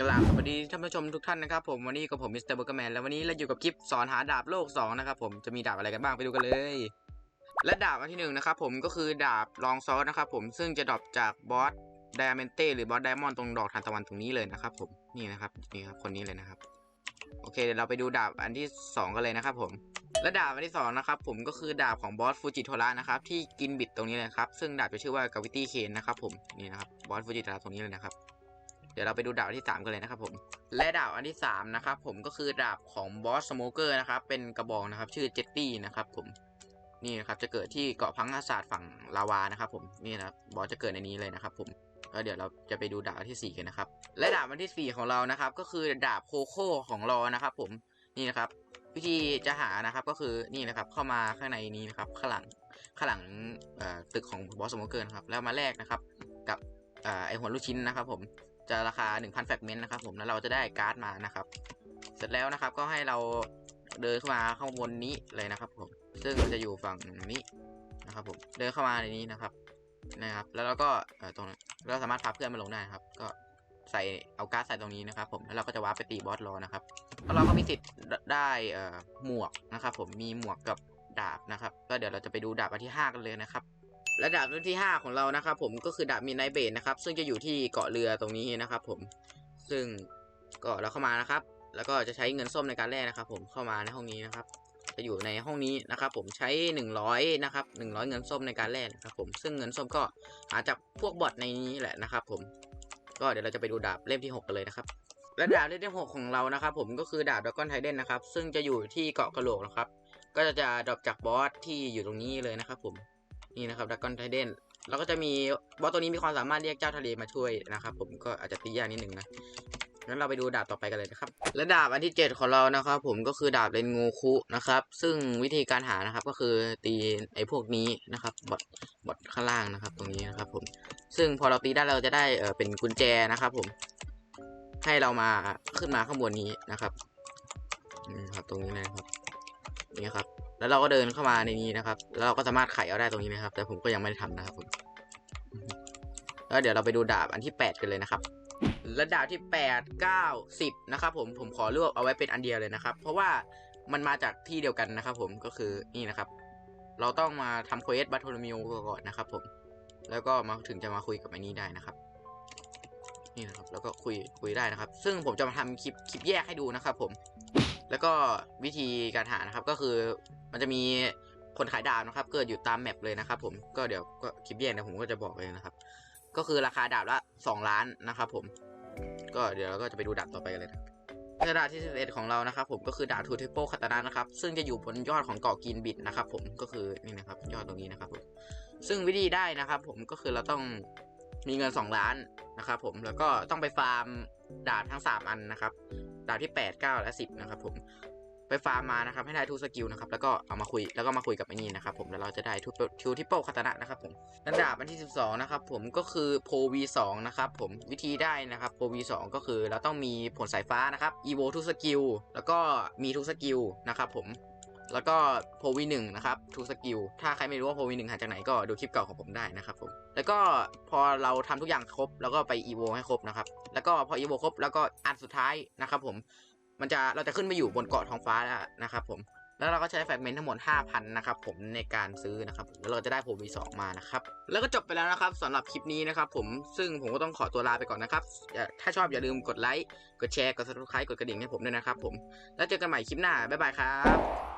กราบสวัสดีท่านผู้ชมทุกท่านนะครับผมวันนี้กับผมมิสเตอร์เบอร์กแมนแล้ววันนี้เราอยู่กับคลิปสอนหาดาบโลก2นะครับผมจะมีดาบอะไรกันบ้างไปดูกันเลย และดาบอันที่หนึ่งนะครับผมก็คือดาบลองซอสนะครับผมซึ่งจะดรอปจากบอสไดอะเมนเต้หรือบอสไดมอนด์ตรงดอกทานตะวันตรงนี้เลยนะครับผมนี่นะครับนี่ครับคนนี้เลยนะครับ โอเคเดี๋ยวเราไปดูดาบอันที่สองกันเลยนะครับผมและดาบอันที่สองนะครับผมก็คือดาบของบอสฟูจิโทระนะครับที่กินบิดตรงนี้เลยครับซึ่งดาบจะชื่อว่ากาวิตี้เคนนะครับผมนี่นะครับบอสฟูจิโทระตรงนี้เลยนะครับ เดี๋ยวเราไปดูดาบอันที่3กันเลยนะครับผม และดาบอันที่3นะครับผมก็คือดาบของบอสสโมเกอร์นะครับ เป็นกระบอกนะครับ ชื่อเจตตี้นะครับผม นี่นะครับจะเกิดที่เกาะพังอาศาสตร์ฝั่งลาวานะครับ ผม นี่นะครับบอสจะเกิดในนี้เลยนะครับ ผมแล้วเดี๋ยวเราจะไปดูดาบที่4กันนะครับ และดาบอันที่ 4 ของเรานะครับ ก็คือดาบโคโค่ของรอนะครับ ผม นี่นะครับ วิธีจะหานะครับก็คือนี่นะครับ เข้ามาข้างในนี้นะครับ ข้างหลังข้างหลังตึกของบอสสโมเกอร์นะครับ แล้วมาแลกนะครับ กับไอหัวลูกชิ้นนะครับ ผม จะราคา 1,000แฟกเมนต์นะครับผมแล้วเราจะได้การ์ดมานะครับ เสร็จแล้วนะครับก็ให้เราเดินเข้ามาข้างบนนี้เลยนะครับผมซึ่งมันจะอยู่ฝั่งนี้นะครับผมเดินเข้ามาในนี้นะครับนะครับ แล้วเราก็เอ่อตรงนั้เราสามารถพาเพื่อนมาลงได้นะครับ ก็ใส่เอาการ์ดใส่ตรงนี้นะครับ ผมแล้วเราก็จะวาร์ปไปตีบอสรอนะครับแล้วเราก็มีสิทธิ์ได้เอ่อหมวกนะครับ ผมมีหมวกกับดาบนะครับ ก็เดี๋ยวเราจะไปดูดาบอันที่ 5 กันเลยนะครับ และดาบรุ่นที่ 5 ของเรานะครับผมก็คือดาบมีไนเบดนะครับ ซึ่งจะอยู่ที่เกาะเรือตรงนี้นะครับ ผมซึ่งก็เราเข้ามานะครับ แล้วก็จะใช้เงินส้มในการแลกนะครับ ผมเข้ามาในห้องนี้นะครับ จะอยู่ในห้องนี้นะครับ ผมใช้ 100นะครับ100 เงินส้มในการแลกนะครับ ผมซึ่งเงินส้มก็หาจากพวกบอทในนี้แหละนะครับ ผมก็เดี๋ยวเราจะไปดูดาบเล่มที่ 6 กันเลยนะครับและดาบเล่มที่6ของเรานะครับ ผมก็คือดาบดากอนไทเดนนะครับ ซึ่งจะอยู่ที่เกาะกระโหลกนะครับ ก็จะจะดรอปจากบอสที่อยู่ตรงนี้เลยนะครับ ผม นี่นะครับดักกอนไทเดนแล้วก็จะมีบอสตัวนี้มีความสามารถเรียกเจ้าทะเลมาช่วยนะครับ ผมก็อาจจะตียากนิดนึงนะงั้นเราไปดูดาบต่อไปกันเลยนะครับ และดาบอันที่ 7 ของเรานะครับ ผมก็คือดาบเรนงูคุนะครับ ซึ่งวิธีการหานะครับก็คือตีไอ้พวกนี้นะครับบอทบอทข้างล่างนะครับ ตรงนี้นะครับ ผม ซึ่งพอเราตีได้เราจะได้เออเป็นกุญแจนะครับ ผม ให้เรามาขึ้นมาข้างบนนี้นะครับนี่ครับ ตรงนี้นะครับ นี่ครับ แล้วเราก็เดินเข้ามาในนี้นะครับ แล้วเราก็สามารถไขเอาได้ตรงนี้นะครับ แต่ผมก็ยังไม่ได้ทำนะครับผมแล้วเดี๋ยวเราไปดูดาบอันที่ 8 กันเลยนะครับและดาบที่ 8 9 10 นะครับผม ผมขอเลือกเอาไว้เป็นอันเดียวเลยนะครับ เพราะว่ามันมาจากที่เดียวกันนะครับ ผม ก็คือนี่นะครับ เราต้องมาทำเควสบัตโทรมิวก่อนนะครับ ผม แล้วก็มาถึงจะมาคุยกับไอ้นี้ได้นะครับ นี่นะครับ แล้วก็คุยคุยได้นะครับ ซึ่งผมจะมาทำคลิปคลิปแยกให้ดูนะครับ ผม แล้วก็วิธีการหานะครับก็คือมันจะมีคนขายดาบนะครับ เกิดอยู่ตามแมปเลยนะครับ ผมก็เดี๋ยวก็คลิปแยกนะผมก็จะบอกเลยนะครับ ก็คือราคาดาบละ 2 ล้านนะครับ ผม ก็เดี๋ยวเราก็จะไปดูดาบต่อไปกันเลยนะครับดาบที่11ของเรานะครับผมก็คือดาบทูเทโปคาตานะนะครับ ซึ่งจะอยู่บนยอดของเกาะกินบิดนะครับ ผมก็คือนี่นะครับ ยอดตรงนี้นะครับผมซึ่งวิธีได้นะครับ ผมก็คือเราต้องมีเงิน 2 ล้านนะครับผมแล้วก็ต้องไปฟาร์มดาบทั้ง 3 อันนะครับ ดาบที่ 8 9 และ 10 นะครับผมไปฟาร์มมานะครับให้ได้ทูสกิลนะครับแล้วก็เอามาคุยแล้วก็มาคุยกับไอ้นี่นะครับผมแล้วเราจะได้ทูทูทิปเปิลคาตานะนะครับผมและดาบอันที่ 12 นะครับผมก็คือโพวีสองนะครับผมวิธีได้นะครับโพวีสองก็คือเราต้องมีผลสายฟ้านะครับอีโวทูสกิลแล้วก็มีทูสกิลนะครับผม แล้วก็โพวีหนึ่งนะครับทูสกิลถ้าใครไม่รู้ว่าโพวีหนึ่งหาจากไหนก็ดูคลิปเก่าของผมได้นะครับผมแล้วก็พอเราทำทุกอย่างครบ แล้วก็ไปอีโวให้ครบนะครับแล้วก็พออีโวครบแล้วก็อันสุดท้ายนะครับผมมันจะเราจะขึ้นไปอยู่บนเกาะท้องฟ้าแล้วนะครับผมแล้วเราก็ใช้แฟกเมนต์ทั้งหมด 5,000 นะครับผมในการซื้อนะครับแล้วเราจะได้โพวีสองมานะครับแล้วก็จบไปแล้วนะครับสำหรับคลิปนี้นะครับผมซึ่งผมก็ต้องขอตัวลาไปก่อนนะครับ ถ้าชอบอย่าลืมกดไลค์กดแชร์กด subscribe กดกระดิ่งให้ผมด้วยนะครับผมแล้วเจอกันใหม่คลิปหน้าบ๊ายบายครับ